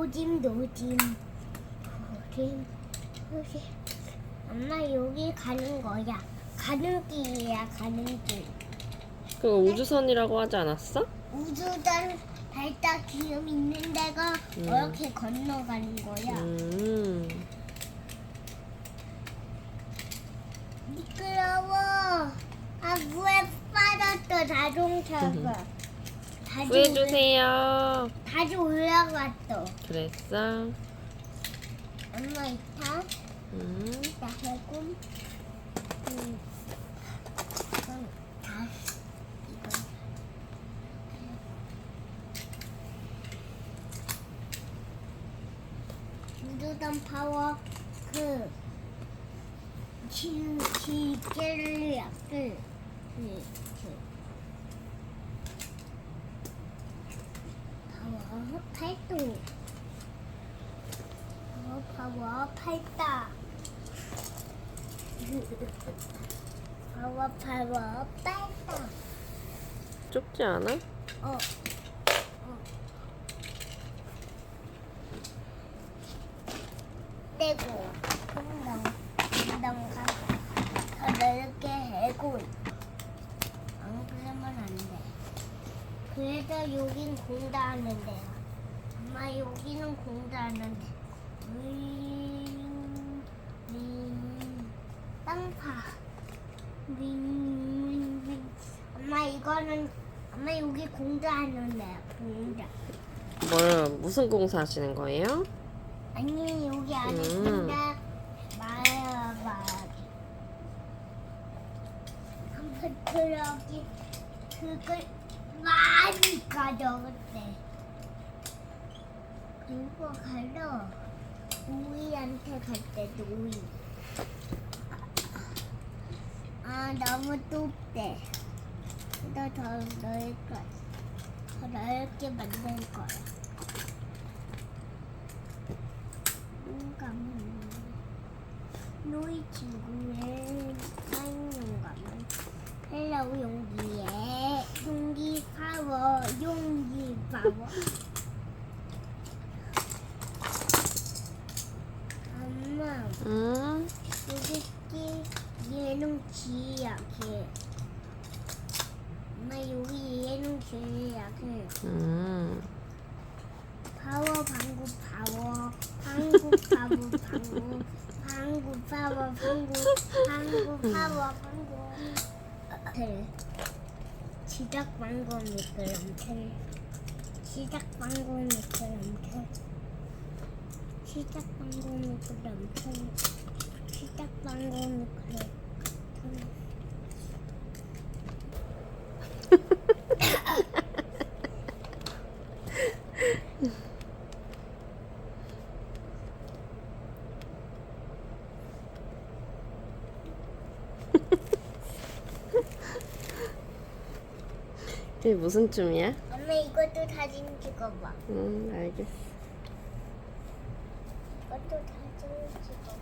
노짐 노짐. 노짐 노짐 엄마 여기 가는 거야. 가는 길이야 가는 길. 그거 우주선이라고 하지 않았어? 우주단 발달 기름 있는 데가 음. 이렇게 건너가는 거야. 음. 미끄러워. 아 물에 빠졌어 자동차가 다시 구해주세요. 올라- 다시 올라갔어 그랬어. 엄마 이타 음. 나 해군 음. 이건 다 이건 우주단 파워 그 지, 지게를 약을 그, 그. 파워 팔도 파워 파워 팔다 파워 파워 팔다 좁지 않아? 어. 어. 떼고 금방 금방 가더 넓게 해고 안 그러면 안 돼. 그래서 여긴 공다 하는 데야. 엄마 여기는 공다하는 데. 윙, 윙, 땅파. 윙, 윙, 윙. 엄마 이거는 엄마 여기 공다하는 데야. 공다. 뭘 무슨 공사 하시는 거예요? 아니 여기 안에 음. 말아야 말하기. 한번 트럭이 그걸 많이 가져갔대. 그리고 가서 노이한테 갈 때 노이. 아 너무 좁대. 너더 넓게 더 넓게 만들 거야. 용감은 노이 친구의 용감은 헬로 용기에 용기 파워 용기 파워 엄마 음. 여기 끼 얘는 지야 걔 엄마 여기 얘는 음. 파워 방구 파워 방구 파워 방구 방구 파워 방구 방구 파워 방구. 틀 시작 방구 미끄럼 틀 시작 방구 미끄럼 틀 시작 방구 미끄럼 틀 시작 방구 미끄럼 틀 이게 무슨 춤이야? 엄마 이것도 사진 찍어봐 음, 알겠어. 이것도 사진 찍어